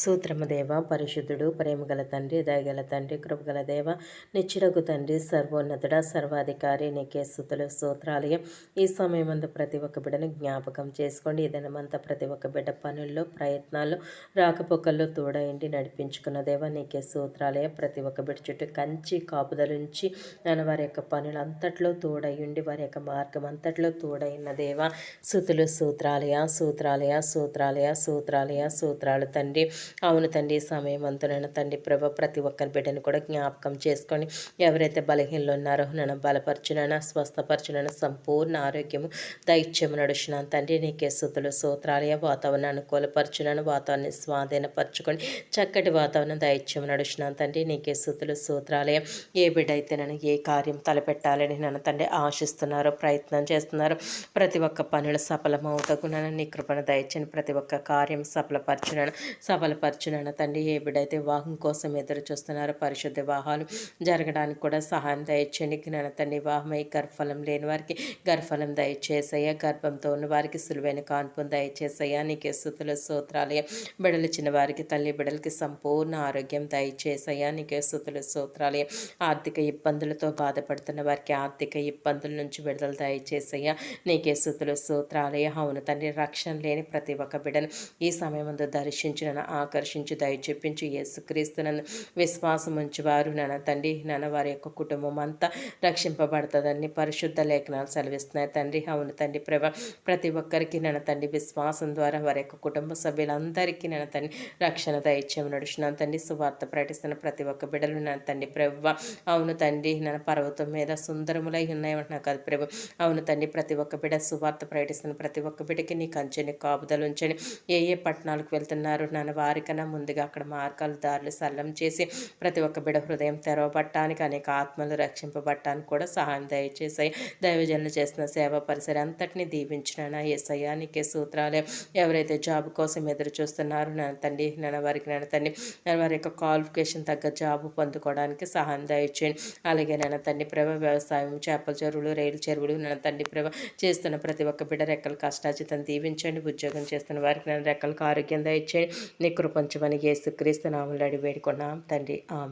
సూత్రమదేవ పరిశుద్ధుడు ప్రేమగల తండ్రి దయగల తండ్రి కృపగల దేవ నిచ్చిరగు తండ్రి సర్వోన్నతుడ సర్వాధికారి నీకే సుతులు సూత్రాలయం ఈ సమయమందు ప్రతి ఒక్క బిడ్డను జ్ఞాపకం చేసుకోండి. ఇదనమంతా ప్రతి ఒక్క బిడ్డ పనుల్లో ప్రయత్నాల్లో రాకపోకల్లో తోడైండి నడిపించుకున్న దేవ నీకే సూత్రాలయ ప్రతి ఒక్క బిడ్డ చుట్టూ కంచి కాపుదలుంచి నన్ను వారి యొక్క పనులు అంతట్లో తోడయ్యుండి వారి యొక్క మార్గం అంతట్లో తోడైన దేవ సుతులు సూత్రాలయ సూత్రాలయ సూత్రాలయ సూత్రాలయ సూత్రాలు తండ్రి. అవును తండ్రి సమయం తండ్రి ప్రభ ప్రతి ఒక్కరి బిడ్డను కూడా జ్ఞాపకం చేసుకొని ఎవరైతే బలహీనలు ఉన్నారో నన్ను బలపరచునైనా స్వస్థపరచునైనా సంపూర్ణ ఆరోగ్యము దైత్యము నడుచున్నాను తండ్రి నీకే సుతులు సూత్రాలయ వాతావరణం అనుకూలపరచునను వాతావరణాన్ని స్వాధీనపరచుకొని చక్కటి వాతావరణం దైత్యం నడుచున్నాను తండ్రి నీకే సుతులు సూత్రాలయం ఏ బిడ్డ అయితే నన్ను ఏ కార్యం తలపెట్టాలని నన్ను తండ్రి ఆశిస్తున్నారో ప్రయత్నం చేస్తున్నారు ప్రతి ఒక్క పనులు సఫలమవుతకు నన్ను నీ కృపను దయచని ప్రతి ఒక్క కార్యం సఫలపరచునను సఫల బలపరచునన్న తండ్రి ఏ బిడైతే వివాహం కోసం ఎదురు చూస్తున్నారో పరిశుద్ధ వివాహాలు జరగడానికి కూడా సహాయం దయచేయండి. నన్న తండ్రి వివాహమై గర్భఫలం లేని వారికి గర్భఫలం దయచేసయ్యా. గర్భంతో ఉన్న వారికి సులువైన కాన్పును దయచేసయ్యా. నీకే స్థుతుల సూత్రాలయ బిడలు చిన్న వారికి తల్లి బిడలకి సంపూర్ణ ఆరోగ్యం దయచేసయ్యా. నీకే స్థుతుల సూత్రాలయ ఆర్థిక ఇబ్బందులతో బాధపడుతున్న వారికి ఆర్థిక ఇబ్బందుల నుంచి విడుదల దయచేసయ్యా. నీకే స్థుతుల సూత్రాలయ అవును తండ్రి రక్షణ లేని ప్రతి ఒక్క బిడను ఈ సమయం ముందు దర్శించిన ఆకర్షించి దయ యేసుక్రీస్తు యేసుక్రీస్తునందు విశ్వాసం ఉంచేవారు నాన్న. తండ్రి నాన్న వారి యొక్క కుటుంబం అంతా రక్షింపబడుతుందని పరిశుద్ధ లేఖనాలు సెలవిస్తున్నాయి. తండ్రి అవును తండ్రి ప్రభ ప్రతి ఒక్కరికి నన్న తండ్రి విశ్వాసం ద్వారా వారి యొక్క కుటుంబ సభ్యులందరికీ నన్న తండ్రి రక్షణ దయచేయం నడుచున్నాను తండ్రి సువార్త ప్రకటిస్తున్న ప్రతి ఒక్క బిడలు నన్న తండ్రి ప్రభ అవును తండ్రి నన్న పర్వతం మీద సుందరములై ఉన్నాయంటున్నా కాదు ప్రభు. అవును తండ్రి ప్రతి ఒక్క బిడ సువార్త ప్రకటిస్తున్న ప్రతి ఒక్క బిడకి నీ కంచెని కాపుదలు ఉంచండి. ఏ ఏ పట్టణాలకు వెళ్తున్నారు నాన్న? వారికన్నా ముందుగా అక్కడ మార్గాలు దారులు సల్లం చేసి ప్రతి ఒక్క బిడ హృదయం తెరవబట్టానికి అనేక ఆత్మలు రక్షింపబట్టానికి కూడా సహాయం దయచేసాయి దైవజనులు చేసిన సేవా పరిసర అంతటిని దీవించిన ఏసయానికే సూత్రాలే. ఎవరైతే జాబ్ కోసం ఎదురు చూస్తున్నారో నన్ను తండ్రి నన్ను వారికి నన్ను తండ్రి వారి యొక్క క్వాలిఫికేషన్ తగ్గ జాబ్ పొందుకోవడానికి సహాయం దయచేయండి అలాగే నన్న తండ్రి ప్రభ వ్యవసాయం చేపల చెరువులు రైలు చెరువులు నన్న తండ్రి ప్రభ చేస్తున్న ప్రతి ఒక్క బిడ్డ రెక్కలు కష్టాచితం దీవించండి. ఉద్యోగం చేస్తున్న వారికి నన్ను రెక్కలకు ఆరోగ్యం దయచేయండి నీ కృపంచమని యేసుక్రీస్తు నామలు అడి వేడుకున్నాం. తండ్రి ఆమె